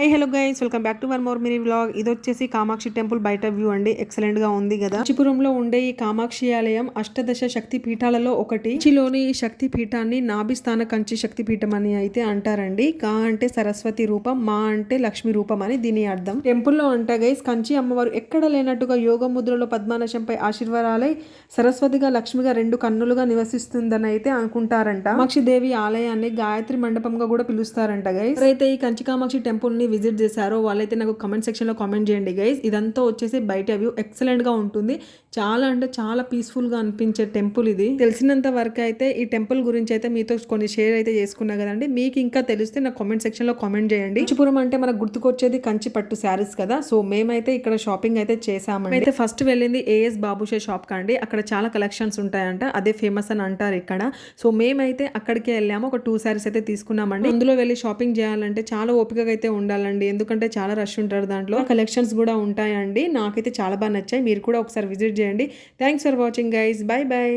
Hi hello guys welcome back to one more mini vlog ఇది వచ్చేసి Kamakshi temple బయట view అండి. ఎక్సలెంట్గా ఉంది కదా. కాంచీపురంలో ఉండే ఈ కామాక్షి ఆలయం అష్టదశ శక్తి పీఠాలలో ఒకటి. చిలోని ఈ శక్తి పీఠాన్ని నాభిస్థాన కంచి శక్తి పీఠం అని అయితే అంటారండి. కా అంటే సరస్వతి రూపం మా అంటే లక్ష్మి రూపం అని దీని అర్థం. టెంపుల్లో అంట గైస్ కంచి అమ్మవారు ఎక్కడ లేనట్టుగా యోగ ముద్రలో పద్మానశంపై ఆశీర్వాదాలై సరస్వతిగా లక్ష్మిగా రెండు కన్నులుగా నివసిస్తుందని అయితే అనుకుంటారంట. కామాక్షి దేవి ఆలయాన్ని గాయత్రి మండపంగా కూడా పిలుస్తారంట గైస్ అయితే ఈ కంచి కామాక్షి టెంపుల్ని విజిట్ చేశారో వాళ్ళైతే నాకు కామెంట్ సెక్షన్లో కామెంట్ చేయండి గైస్ ఇదంతా వచ్చేసి బయట వ్యూ. ఎక్సలెంట్గా ఉంటుంది. చాలా అంటే చాలా పీస్ఫుల్గా అనిపించే టెంపుల్ ఇది. తెలిసినంత వరకు అయితే ఈ టెంపుల్ గురించి అయితే మీతో కొన్ని షేర్ అయితే చేసుకున్నా కదండి. మీకు ఇంకా తెలిస్తే నాకు కామెంట్ సెక్షన్లో కామెంట్ చేయండి. కంచిపురం అంటే మనకు గుర్తుకొచ్చేది కంచి పట్టు శారీస్ కదా. సో మేమైతే ఇక్కడ షాపింగ్ అయితే చేసామండి అయితే ఫస్ట్ వెళ్ళింది ఏఎస్ బాబుషే షాప్ కండి అక్కడ చాలా కలెక్షన్స్ ఉంటాయంట. అదే ఫేమస్ అని అంటారు ఇక్కడ. సో మేమైతే అక్కడికి వెళ్ళాము. ఒక టూ శారీస్ అయితే తీసుకున్నామండి. అందులో వెళ్ళి షాపింగ్ చేయాలంటే చాలా ఓపికగా అయితే ఉండాలి. ఉండాలండి ఎందుకంటే చాలా రష్ ఉంటారు దాంట్లో. కలెక్షన్స్ కూడా ఉంటాయండి. నాకైతే చాలా బాగా నచ్చాయి. మీరు కూడా ఒకసారి విజిట్ చేయండి. Thanks for watching guys bye bye